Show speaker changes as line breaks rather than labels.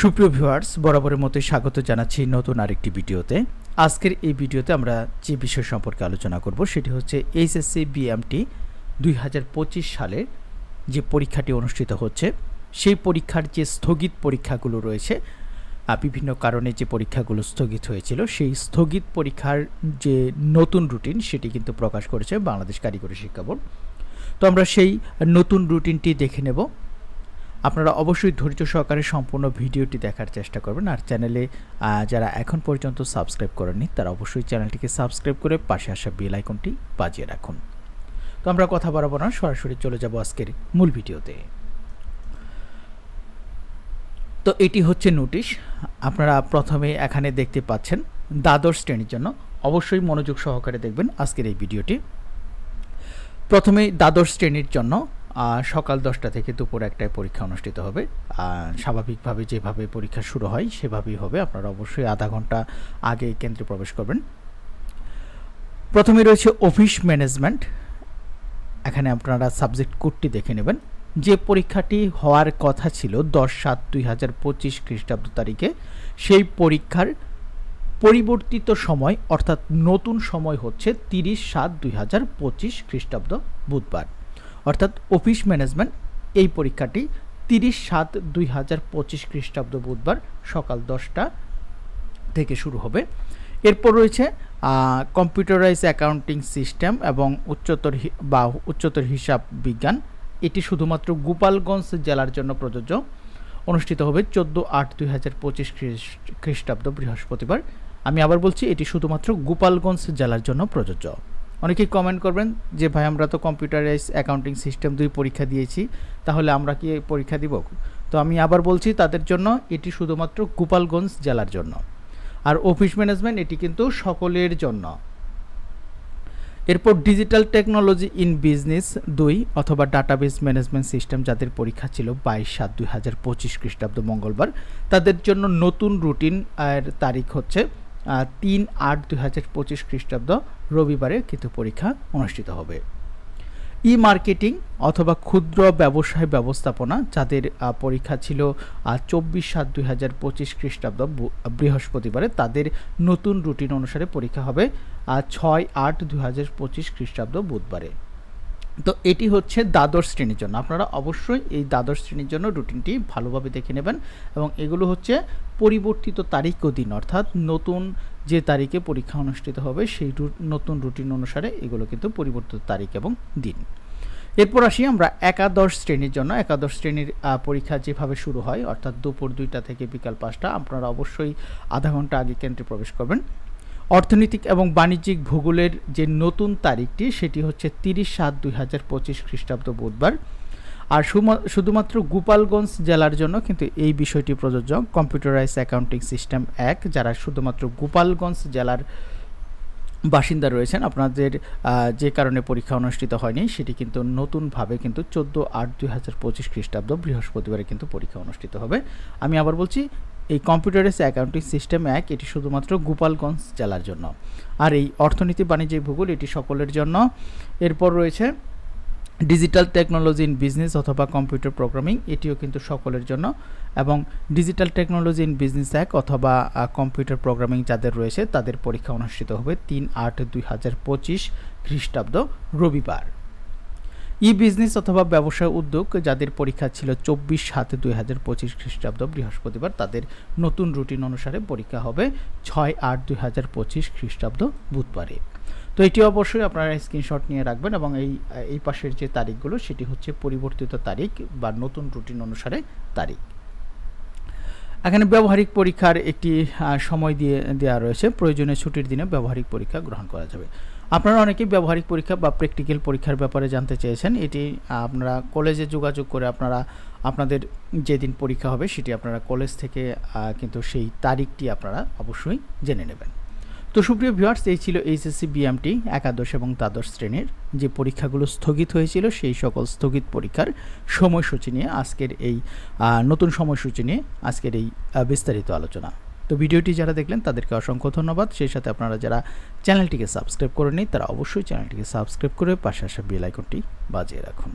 সুপ্রিয় ভিউয়ার্স, বরাবরের মতোই স্বাগত জানাচ্ছি নতুন আরেকটি ভিডিওতে। আজকের এই ভিডিওতে আমরা যে বিষয় সম্পর্কে আলোচনা করব সেটি হচ্ছে এইচএসসি বিএমটি দুই হাজার পঁচিশ সালে যে পরীক্ষাটি অনুষ্ঠিত হচ্ছে, সেই পরীক্ষার যে স্থগিত পরীক্ষাগুলো রয়েছে বিভিন্ন কারণে যে পরীক্ষাগুলো স্থগিত হয়েছিল, সেই স্থগিত পরীক্ষার যে নতুন রুটিন সেটি কিন্তু প্রকাশ করেছে বাংলাদেশ কারিগরি শিক্ষা বোর্ড। তো আমরা সেই নতুন রুটিনটি দেখে নেব। আপনারা অবশ্যই ধৈর্য সহকারে সম্পূর্ণ ভিডিওটি দেখার চেষ্টা করবেন। আর চ্যানেলে যারা এখন পর্যন্ত সাবস্ক্রাইব করেননি, তারা অবশ্যই চ্যানেলটিকে সাবস্ক্রাইব করে পাশে আসা বেল আইকনটি বাজিয়ে রাখুন। তো আমরা কথা বাড়াবো না, সরাসরি চলে যাব আজকের মূল ভিডিওতে। তো এটি হচ্ছে নোটিশ, আপনারা প্রথমে এখানে দেখতে পাচ্ছেন দ্বাদশ শ্রেণির জন্য। অবশ্যই মনোযোগ সহকারে দেখবেন আজকের এই ভিডিওটি। প্রথমে দ্বাদশ শ্রেণির জন্য সকাল দশটা থেকে দুপুর একটায় পরীক্ষা অনুষ্ঠিত হবে। স্বাভাবিকভাবে যেভাবে পরীক্ষা শুরু হয়, সেভাবেই হবে। আপনারা অবশ্যই আধা ঘণ্টা আগে কেন্দ্রে প্রবেশ করবেন। প্রথমে রয়েছে অফিস ম্যানেজমেন্ট। এখানে আপনারা সাবজেক্ট কোডটি দেখে নেবেন। যে পরীক্ষাটি হওয়ার কথা ছিল দশ সাত দুই হাজার পঁচিশ খ্রিস্টাব্দ তারিখে, সেই পরীক্ষার পরিবর্তিত সময়, অর্থাৎ নতুন সময় হচ্ছে তিরিশ সাত দুই হাজার পঁচিশ খ্রিস্টাব্দ বুধবার। অর্থাৎ অফিস ম্যানেজমেন্ট, এই পরীক্ষাটি তিরিশ সাত দুই হাজার পঁচিশ খ্রিস্টাব্দ বুধবার সকাল দশটা থেকে শুরু হবে। এরপর রয়েছে কম্পিউটারাইজ অ্যাকাউন্টিং সিস্টেম এবং উচ্চতর বা উচ্চতর হিসাব বিজ্ঞান। এটি শুধুমাত্র গোপালগঞ্জ জেলার জন্য প্রযোজ্য। অনুষ্ঠিত হবে চোদ্দ আট দুই হাজার পঁচিশ খ্রিস্টাব্দ বৃহস্পতিবার। আমি আবার বলছি, এটি শুধুমাত্র গোপালগঞ্জ জেলার জন্য প্রযোজ্য। অনেকেই কমেন্ট করবেন যে, ভাই, আমরা তো কম্পিউটারাইজ অ্যাকাউন্টিং সিস্টেম দুই পরীক্ষা দিয়েছি, তাহলে আমরা কি পরীক্ষা দিব? তো আমি আবার বলছি, তাদের জন্য এটি শুধুমাত্র গোপালগঞ্জ জেলার জন্য। আর অফিস ম্যানেজমেন্ট এটি কিন্তু সকলের জন্য। এরপর ডিজিটাল টেকনোলজি ইন বিজনেস দুই অথবা ডাটাবেস ম্যানেজমেন্ট সিস্টেম যাদের পরীক্ষা ছিল বাইশ সাত দুই হাজার পঁচিশ খ্রিস্টাব্দ মঙ্গলবার, তাদের জন্য নতুন রুটিন এর তারিখ হচ্ছে তিন আট দুই হাজার পঁচিশ খ্রিস্টাব্দ রবিবারে কিন্তু পরীক্ষা অনুষ্ঠিত হবে। ই মার্কেটিং অথবা ক্ষুদ্র ব্যবসায় ব্যবস্থাপনা, যাদের পরীক্ষা ছিল চব্বিশ সাত দুই হাজার পঁচিশ খ্রিস্টাব্দ বৃহস্পতিবারে, তাদের নতুন রুটিন অনুসারে পরীক্ষা হবে ছয় আট দুই হাজার পঁচিশ খ্রিস্টাব্দ বুধবারে। তো এটি হচ্ছে দ্বাদশ শ্রেণির জন্য। আপনারা অবশ্যই এই দ্বাদশ শ্রেণির জন্য রুটিনটি ভালোভাবে দেখে নেবেন এবং এগুলো হচ্ছে পরিবর্তিত তারিখ ও দিন, অর্থাৎ নতুন যে তারিখে পরীক্ষা অনুষ্ঠিত হবে সেই নতুন রুটিন অনুসারে এগুলো কিন্তু পরিবর্তিত তারিখ এবং দিন। এরপর আসি আমরা একাদশ শ্রেণির জন্য। একাদশ শ্রেণির পরীক্ষা যেভাবে শুরু হয়, অর্থাৎ দুপুর দুইটা থেকে বিকাল পাঁচটা, আপনারা অবশ্যই আধা ঘণ্টা আগে কেন্দ্রে প্রবেশ করবেন। অর্থনৈতিক এবং বাণিজ্যিক ভূগোলের যে নতুন তারিখটি, সেটি হচ্ছে তিরিশ সাত দুই হাজার পঁচিশ খ্রিস্টাব্দ বুধবার। আর শুধুমাত্র গোপালগঞ্জ জেলার জন্য কিন্তু এই বিষয়টি প্রযোজ্য। কম্পিউটারাইজ অ্যাকাউন্টিং সিস্টেম এক যারা শুধুমাত্র গোপালগঞ্জ জেলার বাসিন্দা রয়েছেন, আপনাদের যে কারণে পরীক্ষা অনুষ্ঠিত হয়নি, সেটি কিন্তু নতুনভাবে কিন্তু চোদ্দ আট দুই হাজার পঁচিশ খ্রিস্টাব্দ বৃহস্পতিবারে কিন্তু পরীক্ষা অনুষ্ঠিত হবে। আমি আবার বলছি, এই কম্পিউটারাইজ অ্যাকাউন্টিং সিস্টেম এক এটি শুধুমাত্র গোপালগঞ্জ জেলার জন্য। আর এই অর্থনীতি বাণিজ্যিক ভূগোল, এটি সকলের জন্য। এরপর রয়েছে ডিজিটাল টেকনোলজি ইন বিজনেস অথবা কম্পিউটার প্রোগ্রামিং এটিও কিন্তু সকলের জন্য। এবং ডিজিটাল টেকনোলজি ইন বিজনেস এক অথবা কম্পিউটার প্রোগ্রামিং যাদের রয়েছে, তাদের পরীক্ষা অনুষ্ঠিত হবে তিন আট দুই হাজার পঁচিশ খ্রিস্টাব্দ রবিবার। ই বিজনেস অথবা ব্যবসা উদ্যোগ, যাদের পরীক্ষা ছিল চব্বিশ সাত দুই হাজার পঁচিশ খ্রিস্টাব্দ বৃহস্পতিবার, তাদের নতুন রুটিন অনুসারে পরীক্ষা হবে ছয় আট দুই হাজার পঁচিশ খ্রিস্টাব্দ বুধবারে। তো এটি অবশ্যই আপনারা স্ক্রিনশট নিয়ে রাখবেন এবং এই এই পাশের যে তারিখগুলো সেটি হচ্ছে পরিবর্তিত তারিখ বা নতুন রুটিন অনুসারে তারিখ। এখানে ব্যবহারিক পরীক্ষার একটি সময় দিয়ে দেওয়া রয়েছে। প্রয়োজনীয় ছুটির দিনে ব্যবহারিক পরীক্ষা গ্রহণ করা যাবে। আপনারা অনেকেই ব্যবহারিক পরীক্ষা বা প্র্যাকটিক্যাল পরীক্ষার ব্যাপারে জানতে চেয়েছেন। এটি, আপনারা কলেজে যোগাযোগ করে আপনারা, আপনাদের যেদিন পরীক্ষা হবে সেটি আপনারা কলেজ থেকে কিন্তু সেই তারিখটি আপনারা অবশ্যই জেনে নেবেন। তো সুপ্রিয় ভিউয়ার্স এই ছিল এইচএসসি বিএমটি একাদশ এবং দ্বাদশ শ্রেণির যে পরীক্ষাগুলো স্থগিত হয়েছিল, সেই সকল স্থগিত পরীক্ষার সময়সূচি নিয়ে আজকের এই নতুন সময়সূচি নিয়ে আজকের এই বিস্তারিত আলোচনা। তো ভিডিওটি যারা দেখলেন, তাদেরকে অসংখ্য ধন্যবাদ। সেই সাথে আপনারা যারা চ্যানেলটিকে সাবস্ক্রাইব করেনি তারা অবশ্যই চ্যানেলটিকে সাবস্ক্রাইব করে পাশে আসা বেল আইকনটি বাজিয়ে রাখুন।